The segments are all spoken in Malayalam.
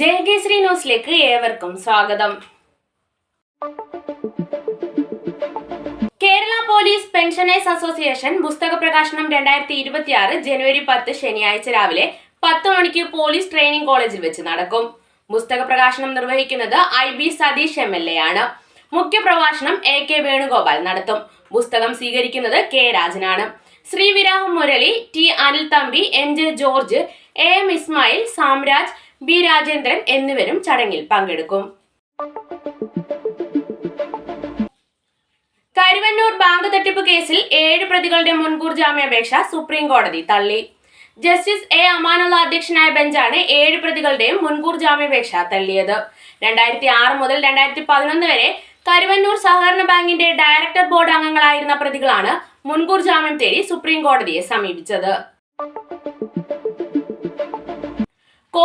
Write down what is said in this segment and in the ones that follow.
ജയകേശ്രീ ന്യൂസിലേക്ക് ഏവർക്കും സ്വാഗതം. കേരള പോലീസ് പെൻഷനേഴ്സ് അസോസിയേഷൻ പുസ്തക പ്രകാശനം രണ്ടായിരത്തി ഇരുപത്തിയാറ് ജനുവരി പത്ത് ശനിയാഴ്ച രാവിലെ പത്ത് മണിക്ക് പോലീസ് ട്രെയിനിംഗ് കോളേജിൽ വെച്ച് നടക്കും. പുസ്തക പ്രകാശനം നിർവഹിക്കുന്നത് I B Satheesh M L A ആണ്. മുഖ്യപ്രഭാഷണം എ കെ വേണുഗോപാൽ നടത്തും. പുസ്തകം സ്വീകരിക്കുന്നത് കെ രാജനാണ്. ശ്രീവിരാഹം Murali T Anil Thampi M J George A M Ismail Samraj B Rajendran എന്നിവരും ചടങ്ങിൽ പങ്കെടുക്കും. കരുവന്നൂർ ബാങ്ക് തട്ടിപ്പ് കേസിൽ ഏഴ് പ്രതികളുടെ മുൻകൂർ ജാമ്യാപേക്ഷ സുപ്രീം കോടതി തള്ളി. ജസ്റ്റിസ് എ അമാനുള്ള അധ്യക്ഷനായ ബെഞ്ചാണ് ഏഴ് പ്രതികളുടെയും മുൻകൂർ ജാമ്യാപേക്ഷ തള്ളിയത്. രണ്ടായിരത്തി ആറ് മുതൽ രണ്ടായിരത്തി പതിനൊന്ന് വരെ കരുവന്നൂർ സഹകരണ ബാങ്കിന്റെ ഡയറക്ടർ ബോർഡ് അംഗങ്ങളായിരുന്ന പ്രതികളാണ് മുൻകൂർ ജാമ്യം തേടി സുപ്രീം കോടതിയെ സമീപിച്ചത്.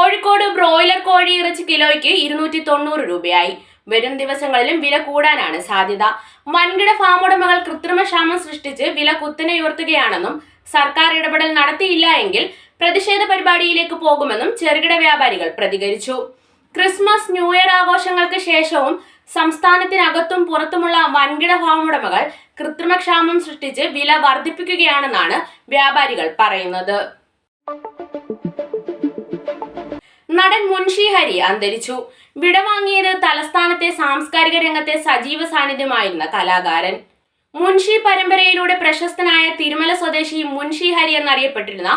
കോഴിക്കോട് ബ്രോയിലർ കോഴി ഇറച്ചി കിലോയ്ക്ക് ഇരുന്നൂറ്റി തൊണ്ണൂറ് രൂപയായി. വരും ദിവസങ്ങളിലും വില കൂടാനാണ് സാധ്യത. വൻകിട ഫാം ഉടമകൾ കൃത്രിമ ക്ഷാമം സൃഷ്ടിച്ച് വില കുത്തനെ ഉയർത്തുകയാണെന്നും സർക്കാർ ഇടപെടൽ നടത്തിയില്ല എങ്കിൽ പ്രതിഷേധ പരിപാടിയിലേക്ക് പോകുമെന്നും ചെറുകിട വ്യാപാരികൾ പ്രതികരിച്ചു. ക്രിസ്മസ് ന്യൂ ഇയർ ആഘോഷങ്ങൾക്ക് ശേഷവും സംസ്ഥാനത്തിനകത്തും പുറത്തുമുള്ള വൻകിട ഫാം ഉടമകൾ കൃത്രിമക്ഷാമം സൃഷ്ടിച്ച് വില വർദ്ധിപ്പിക്കുകയാണെന്നാണ് വ്യാപാരികൾ പറയുന്നത്. നടൻ മുൻഷി ഹരി അന്തരിച്ചു. വിടവാങ്ങിയത് തലസ്ഥാനത്തെ സാംസ്കാരിക രംഗത്തെ സജീവ സാന്നിധ്യമായിരുന്ന കലാകാരൻ. മുൻഷി പരമ്പരയിലൂടെ പ്രശസ്തനായ തിരുമല സ്വദേശി മുൻഷി ഹരി എന്നറിയപ്പെട്ടിരുന്ന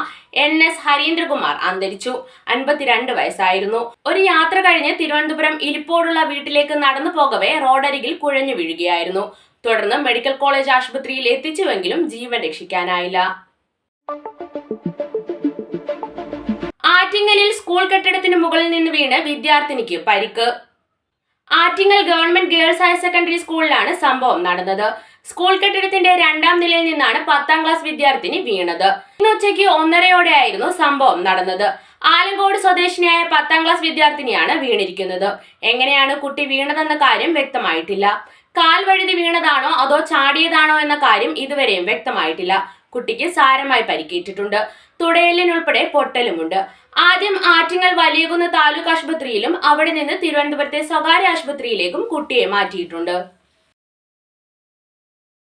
എൻ എസ് ഹരീന്ദ്രകുമാർ അന്തരിച്ചു. അൻപത്തിരണ്ട് വയസ്സായിരുന്നു. ഒരു യാത്ര കഴിഞ്ഞ് തിരുവനന്തപുരം ഇരിപ്പോടുള്ള വീട്ടിലേക്ക് നടന്നു പോകവെ റോഡരികിൽ കുഴഞ്ഞു വീഴുകയായിരുന്നു. തുടർന്ന് മെഡിക്കൽ കോളേജ് ആശുപത്രിയിൽ എത്തിച്ചുവെങ്കിലും ജീവൻ രക്ഷിക്കാനായില്ല. ആറ്റിങ്ങലിൽ സ്കൂൾ കെട്ടിടത്തിന് മുകളിൽ നിന്ന് വീണ് വിദ്യാർത്ഥിനിക്ക് പരിക്ക്. Attingal government girls higher secondary സ്കൂളിലാണ് സംഭവം നടന്നത്. സ്കൂൾ കെട്ടിടത്തിന്റെ രണ്ടാം നിലയിൽ നിന്നാണ് പത്താം ക്ലാസ് വിദ്യാർത്ഥിനി വീണത്. ഇന്ന് ഉച്ചയ്ക്ക് ഒന്നരയോടെയായിരുന്നു സംഭവം നടന്നത്. ആലങ്കോട് സ്വദേശിനിയായ പത്താം ക്ലാസ് വിദ്യാർത്ഥിനിയാണ് വീണിരിക്കുന്നത്. എങ്ങനെയാണ് കുട്ടി വീണതെന്ന കാര്യം വ്യക്തമായിട്ടില്ല. കാൽ വഴുതി വീണതാണോ അതോ ചാടിയതാണോ എന്ന കാര്യം ഇതുവരെയും വ്യക്തമായിട്ടില്ല. കുട്ടിക്ക് സാരമായി പരിക്കേറ്റിട്ടുണ്ട്. തുടയലിനുൾപ്പെടെ പൊട്ടലുമുണ്ട്. ആദ്യം ആറ്റിങ്ങൽ വലിയകുന്ന് താലൂക്ക് ആശുപത്രിയിലും അവിടെ നിന്ന് തിരുവനന്തപുരത്തെ സ്വകാര്യ ആശുപത്രിയിലേക്കും കുട്ടിയെ മാറ്റിയിട്ടുണ്ട്.